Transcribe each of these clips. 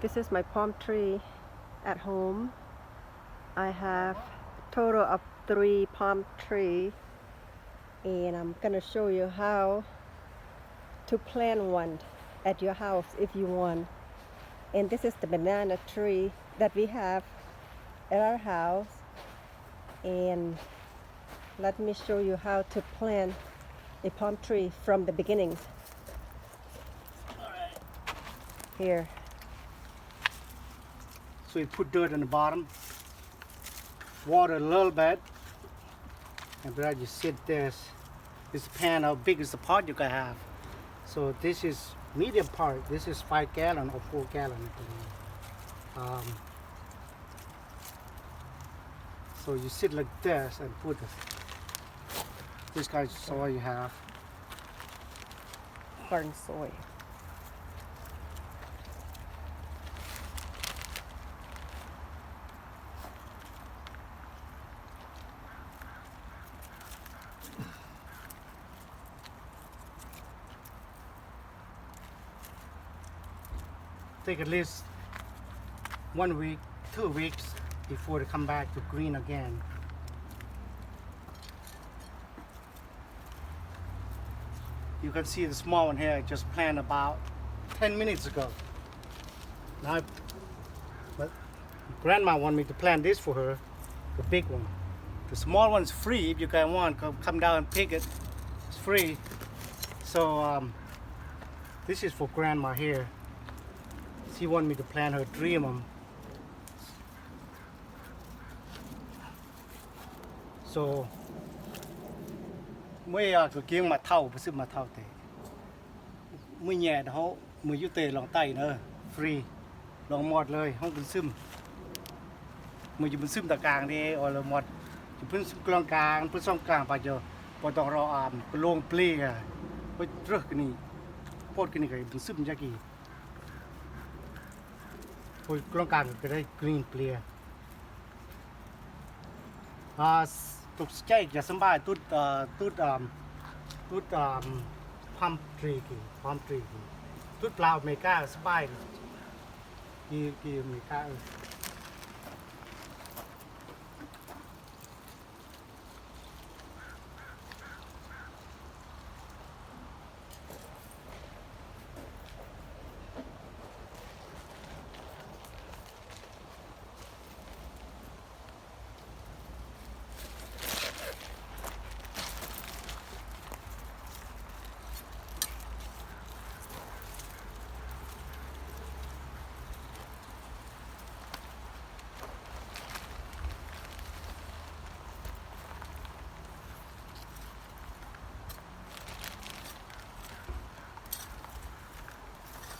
This is my palm tree at home. I have a total of three palm tree and I'm gonna show you how to plant one at your house if you want. And this is the banana tree that we have at our house. And let me show you how to plant a palm tree from the beginning. Here. So you put dirt on the bottom, water a little bit, and then you sit this, This pan, how big is the pot you can have? So this is medium part. This is five gallon or four gallon. I. Um, so you sit like this and put this. This kind of soil you have. garden soy. Take at least one week, two weeks before they come back to green again. You can see the small one here, I just planted about 10 minutes ago. Now, but grandma wanted me to plant this for her, the big one. The small one's free if you guys want, come, come down and pick it. It's free. So um, this is for grandma here. She want me to plan her dream 'em. So มื่อก็เกียงมาเท่าไปซื้อมาเท่าเตะมื่อแย่เขามือยุเตะลองไตเนอะฟรีลองหมดเลยห้องเป็นซึมมืออยู่เป็นซึมตะกลางนี่ออลหมดอยู่เพิ่นกลางกลางเพิ่นซ่อมกลางไปเจอพอต้องรออามลงเปลีอะไปเรื่องกันนี่โพดกันนี่ก็เป็นซึมจักกี่ Thôi con càng cái đây green clear. À, tục chạy จะสบายตุดเอ่อตุดอ่าตุดอ่าพัมทรีกี่พัมทรีกี่ตุดเปล่าอเมริกาสบาย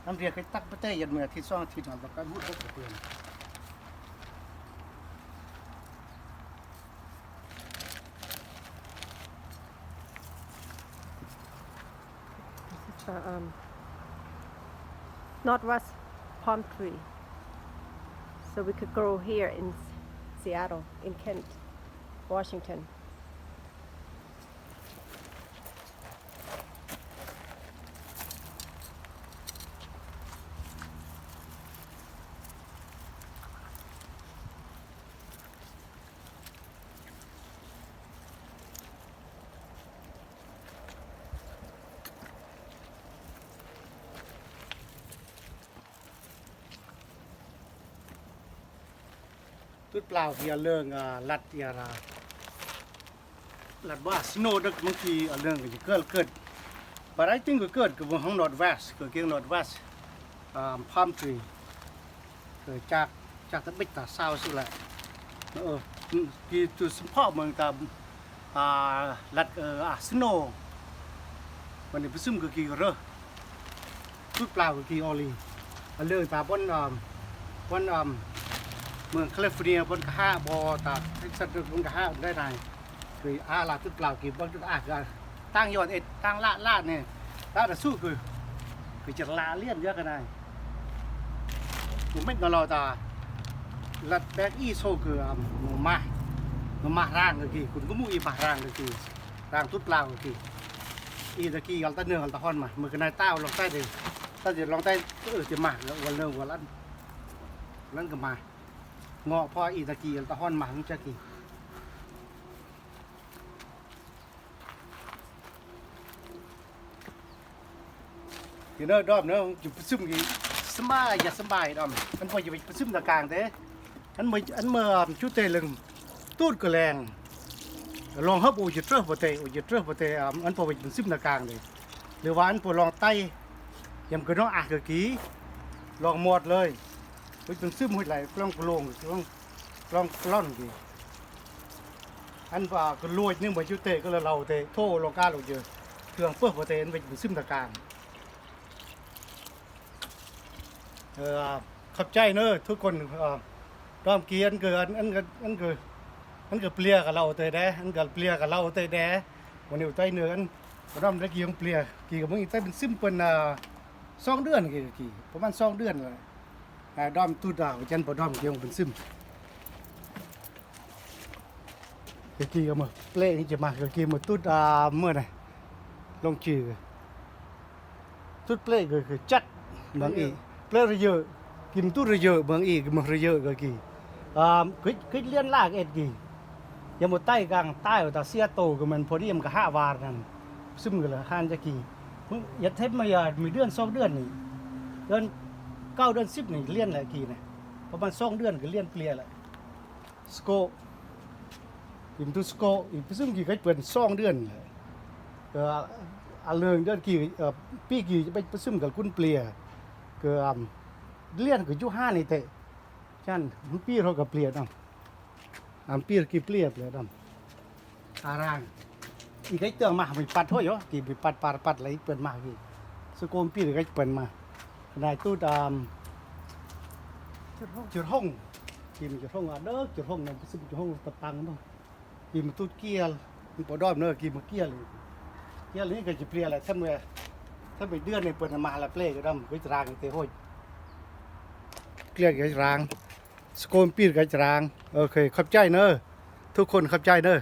นพูดอมแล้วเกิดจากอ่าคือพูดอาทิตย์ตะเมออย่างปัดโอเคกี่ cái em có rèn này phần hút cái sọ cho cái này cả ăn việc cái tắc cái tê ăn việc cái tắc cái tê giờ mình thịt xoong thịt nào và cái hút rất là tiền This is the um, Northwest palm tree. So we could grow here in Seattle, in Kent, Washington. ตุ๊ดเปล่าเฮียเรื่องลัดเฮียราลัดว่าสโนดึกบางทีอะเรื่องก็จะเกิดเกิด but I think ก็เกิดกับห้อง north west ก็เกี่ยง north west อ่า palm tree เกิดจากจากตะบิดตาเศร้าสิแหละเออกี่ตัวสมพ่อเมืองกับอ่าลัดเอออะสโนวันนี้ไปซึมก็กี่เรอตุ๊ดเปล่าก็กี่ออลีเรื่องตาบนอ่าวันอ่า เมืองแคลิฟอร์เนียบนกระห้าบอตาเท็กซัสบนกระห้าได้ไงคืออาลาตุกล่าวกี่บนตุดอากันตั้งยอดเอ็ดตั้งละลาดเนี่ยลาดสู้คือคือจะลาเลี่ยนเยอะกันไงผมไม่นรอตาลัดแบกอีโซคืออ่าหนูมาหนูมาร่างเลยกี่คุณก็มุ่งอีมาร่างเลยกี่ร่างตุดกล่าวกี่อีตะกี้กันตะเนื้อกันตะฮอนมามือกันนายเต้าลองใต้ดิถ้าจะลองใต้เออจะมาแล้ววันเนื้อวันลั่นลั่นก็มา เงาะพออีตะกี้ตะฮ้อนหมังจะกี่ทีเนอะดอมเนอะจุดซึมกี่สบายอย่าสบายดอมอันพอจะไปซึมตะกลางเด้อันเมื่ออันเมื่อชุดเตลึงตูดก็แรงลองฮับอูจุเตอร์ปเตอูจุเตอร์ปเตอันพอไปซึมตะกลางเลยหรือว่าอันพอลองไต้ยำกระน้องอะกะกี้ลองหมดเลย ไปจนซึมหุ่ยไหลกล้องกลงกล้องกล้องกล้อนดีอันว่าก็ลวยนึงไปจุเตะก็เลยเราเตะโทรลงกาลงเยอะเครื่องเปื้อพอเตะไปซึมตะการเออขับใจเนอะทุกคนเออรอมเกียนเกินอันก็อันก็อันก็เปลี่ยกับเราเตะแดอันก็เปลี่ยกับเราเตะแดวันนี้ใจเนื้ออันรอมได้กี่ยังเปลี่ยกี่กับมึงอีกใจเป็นซึมเป็นอ่าสองเดือนกี่กี่ประมาณสองเดือนเลย ด้อมตูดดาวจันปอด้อมเกี่ยวเป็นซึมเกกี่ก็มาเล่นี่จะมาเกกี่มาตูดดาเมื่อไหร่ลงจือตูดเล่ก็คือจัดบางอีเล่ระเยอะกินตูดระเยอะบางอีกมันระเยอะเกกีอ่าคิดคิดเลี้ยนลากเอ็ดกี่ยังหมดใต้กลางใต้แต่เสียโตก็มันพอดีมันก็ห้าวารนั่นซึมกันเลยห้านจะกี่ยัดเทปมาอย่ามีเดือนสองเดือนนี่เดือน เก้าเดือนสิบนี่เลี่ยนหละกี่นะประมาณสองเดือนก็เลี่ยนเปลี่ยนละสโกอิมตุสโกอีกซึ่งกี่ก็เป็นสองเดือนเอออันเรื่องเดือนกี่เออปีกี่จะไปซึมกับคุณเปลี่ยเก็อ่ำเลี่ยนก็อยู่ห้านี่เตะฉันมันปีเราก็เปลี่ยนอะอ่ำปีกี่เปลี่ยนเลยอ่ำอารางอีกไอ้เตืองมาไปปัดห้อยเหรอกี่ไปปัดปัดปัดอะไรเปิดมากี่สโกมปีหรือก็เปิดมา này tôi làm chuột hông tìm chuột hông ở đỡ chuột hông này xin chuột hông tập tăng thôi tìm tôi kia mình bỏ đom nữa kìm một kia เลย kia เลยก็จะเปลี่ยนอะไรถ้าเมื่อถ้าไปเดือนในเปิดมาละเปลี่ยก็ดำก็จะรางเตะห้อยเกลียก็จะรางสโกนปีก็จะรางโอเคขอบใจเนอะทุกคนขอบใจเนอะ